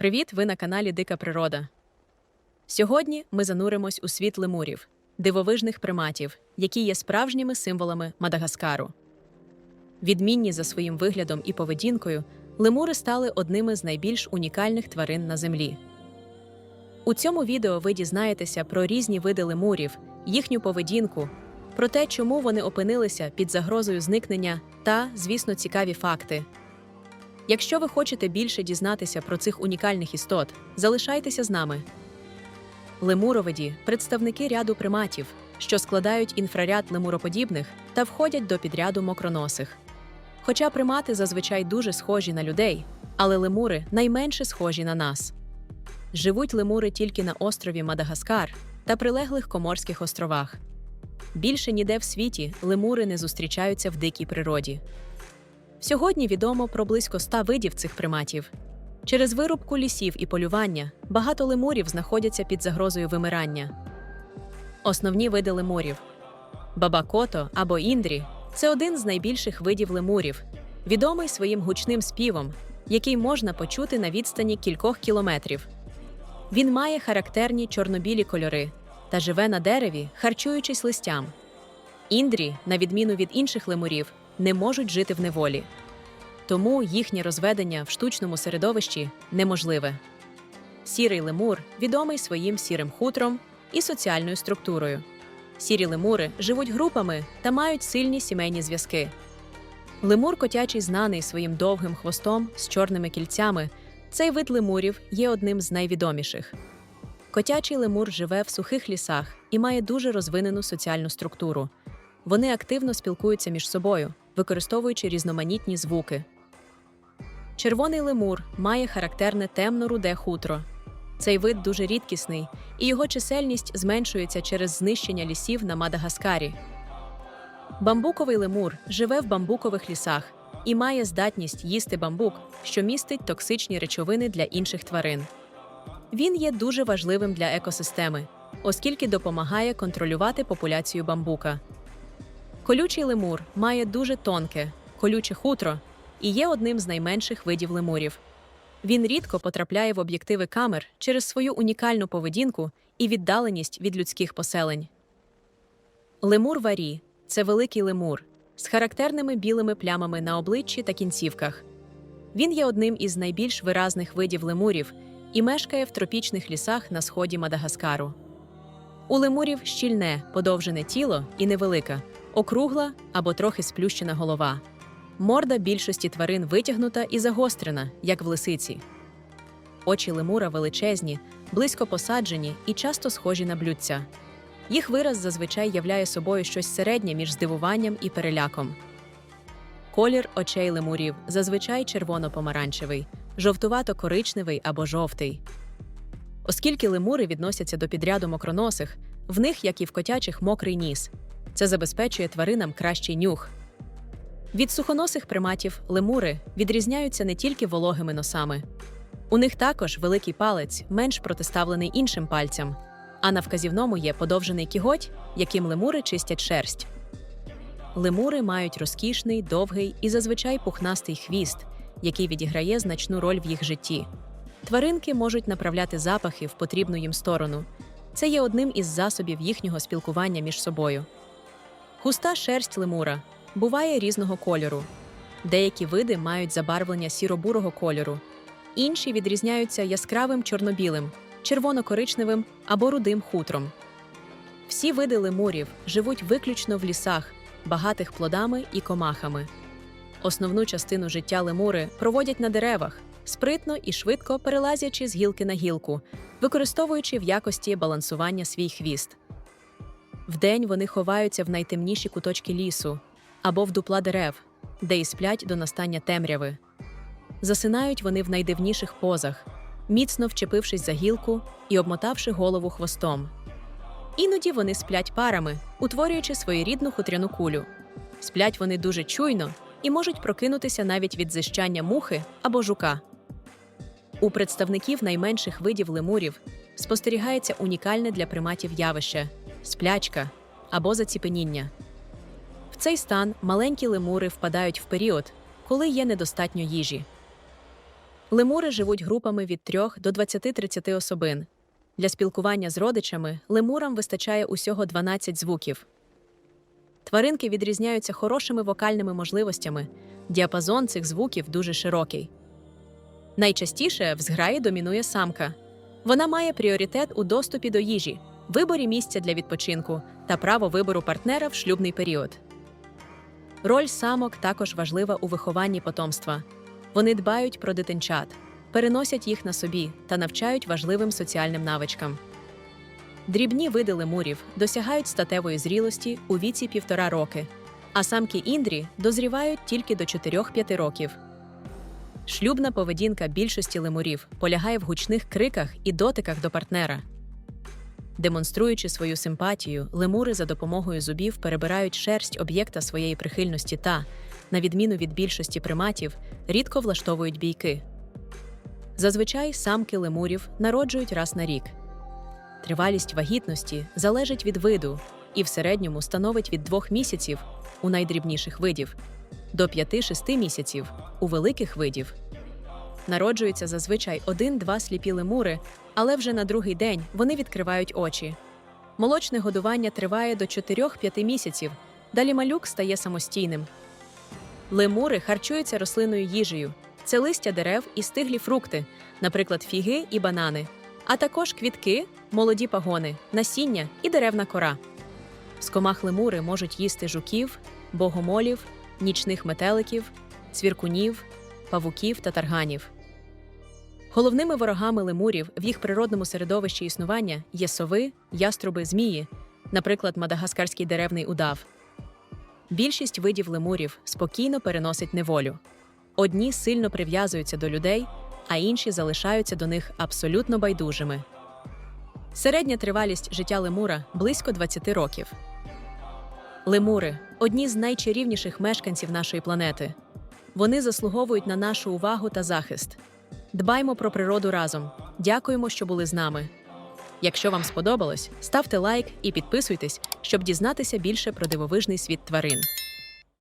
Привіт! Ви на каналі Дика Природа. Сьогодні ми зануримось у світ лемурів, дивовижних приматів, які є справжніми символами Мадагаскару. Відмінні за своїм виглядом і поведінкою, лемури стали одними з найбільш унікальних тварин на землі. У цьому відео ви дізнаєтеся про різні види лемурів, їхню поведінку, про те, чому вони опинилися під загрозою зникнення та, звісно, цікаві факти. Якщо ви хочете більше дізнатися про цих унікальних істот, залишайтеся з нами. Лемуровиді представники ряду приматів, що складають інфраряд лемуроподібних та входять до підряду мокроносих. Хоча примати зазвичай дуже схожі на людей, але лемури найменше схожі на нас. Живуть лемури тільки на острові Мадагаскар та прилеглих Коморських островах. Більше ніде в світі лемури не зустрічаються в дикій природі. Сьогодні відомо про близько ста видів цих приматів. Через вирубку лісів і полювання багато лемурів знаходяться під загрозою вимирання. Основні види лемурів бабакото або індрі це один з найбільших видів лемурів, відомий своїм гучним співом, який можна почути на відстані кількох кілометрів. Він має характерні чорнобілі кольори та живе на дереві, харчуючись листям. Індрі, на відміну від інших лемурів, не можуть жити в неволі. Тому їхнє розведення в штучному середовищі неможливе. Сірий лемур відомий своїм сірим хутром і соціальною структурою. Сірі лемури живуть групами та мають сильні сімейні зв'язки. Лемур котячий знаний своїм довгим хвостом з чорними кільцями. Цей вид лемурів є одним з найвідоміших. Котячий лемур живе в сухих лісах і має дуже розвинену соціальну структуру. Вони активно спілкуються між собою, використовуючи різноманітні звуки. Червоний лемур має характерне темно-руде хутро. Цей вид дуже рідкісний, і його чисельність зменшується через знищення лісів на Мадагаскарі. Бамбуковий лемур живе в бамбукових лісах і має здатність їсти бамбук, що містить токсичні речовини для інших тварин. Він є дуже важливим для екосистеми, оскільки допомагає контролювати популяцію бамбука. Колючий лемур має дуже тонке, колюче хутро і є одним з найменших видів лемурів. Він рідко потрапляє в об'єктиви камер через свою унікальну поведінку і віддаленість від людських поселень. Лемур варі це великий лемур з характерними білими плямами на обличчі та кінцівках. Він є одним із найбільш виразних видів лемурів і мешкає в тропічних лісах на сході Мадагаскару. У лемурів щільне, подовжене тіло і невелика, округла або трохи сплющена голова. Морда більшості тварин витягнута і загострена, як в лисиці. Очі лемура величезні, близько посаджені і часто схожі на блюдця. Їх вираз зазвичай являє собою щось середнє між здивуванням і переляком. Колір очей лемурів зазвичай червоно-помаранчевий, жовтувато-коричневий або жовтий. Оскільки лемури відносяться до підряду мокроносих, в них, як і в котячих, мокрий ніс. Це забезпечує тваринам кращий нюх. Від сухоносих приматів лемури відрізняються не тільки вологими носами. У них також великий палець, менш протиставлений іншим пальцям, а на вказівному є подовжений кіготь, яким лемури чистять шерсть. Лемури мають розкішний, довгий і зазвичай пухнастий хвіст, який відіграє значну роль в їх житті. Тваринки можуть направляти запахи в потрібну їм сторону. Це є одним із засобів їхнього спілкування між собою. Густа шерсть лемура буває різного кольору. Деякі види мають забарвлення сіро-бурого кольору, інші відрізняються яскравим чорнобілим, червоно-коричневим або рудим хутром. Всі види лемурів живуть виключно в лісах, багатих плодами і комахами. Основну частину життя лемури проводять на деревах, спритно і швидко перелазячи з гілки на гілку, використовуючи в якості балансування свій хвіст. Вдень вони ховаються в найтемніші куточки лісу або в дупла дерев, де і сплять до настання темряви. Засинають вони в найдивніших позах, міцно вчепившись за гілку і обмотавши голову хвостом. Іноді вони сплять парами, утворюючи своєрідну хутряну кулю. Сплять вони дуже чуйно і можуть прокинутися навіть від зищання мухи або жука. У представників найменших видів лемурів спостерігається унікальне для приматів явище сплячка або заціпеніння. В цей стан маленькі лемури впадають в період, коли є недостатньо їжі. Лемури живуть групами від 3 до 20-30 особин. Для спілкування з родичами лемурам вистачає усього 12 звуків. Тваринки відрізняються хорошими вокальними можливостями. Діапазон цих звуків дуже широкий. Найчастіше в зграї домінує самка. Вона має пріоритет у доступі до їжі, виборі місця для відпочинку та право вибору партнера в шлюбний період. Роль самок також важлива у вихованні потомства. Вони дбають про дитинчат, переносять їх на собі та навчають важливим соціальним навичкам. Дрібні види лемурів досягають статевої зрілості у віці півтора роки, а самки індрі дозрівають тільки до 4-5 років. Шлюбна поведінка більшості лемурів полягає в гучних криках і дотиках до партнера. Демонструючи свою симпатію, лемури за допомогою зубів перебирають шерсть об'єкта своєї прихильності та, на відміну від більшості приматів, рідко влаштовують бійки. Зазвичай самки лемурів народжують раз на рік. Тривалість вагітності залежить від виду і в середньому становить від 2 місяців у найдрібніших видів до 5-6 місяців у великих видів. Народжуються зазвичай один-два сліпі лемури, але вже на другий день вони відкривають очі. Молочне годування триває до 4-5 місяців, далі малюк стає самостійним. Лемури харчуються рослинною їжею. Це листя дерев і стиглі фрукти, наприклад, фіги і банани, а також квітки, молоді пагони, насіння і деревна кора. З комах лемури можуть їсти жуків, богомолів, нічних метеликів, цвіркунів, павуків та тарганів. Головними ворогами лемурів в їх природному середовищі існування є сови, яструби, змії, наприклад, мадагаскарський деревний удав. Більшість видів лемурів спокійно переносить неволю. Одні сильно прив'язуються до людей, а інші залишаються до них абсолютно байдужими. Середня тривалість життя лемура близько 20 років. Лемури одні з найчарівніших мешканців нашої планети. Вони заслуговують на нашу увагу та захист. Дбаймо про природу разом. Дякуємо, що були з нами. Якщо вам сподобалось, ставте лайк і підписуйтесь, щоб дізнатися більше про дивовижний світ тварин.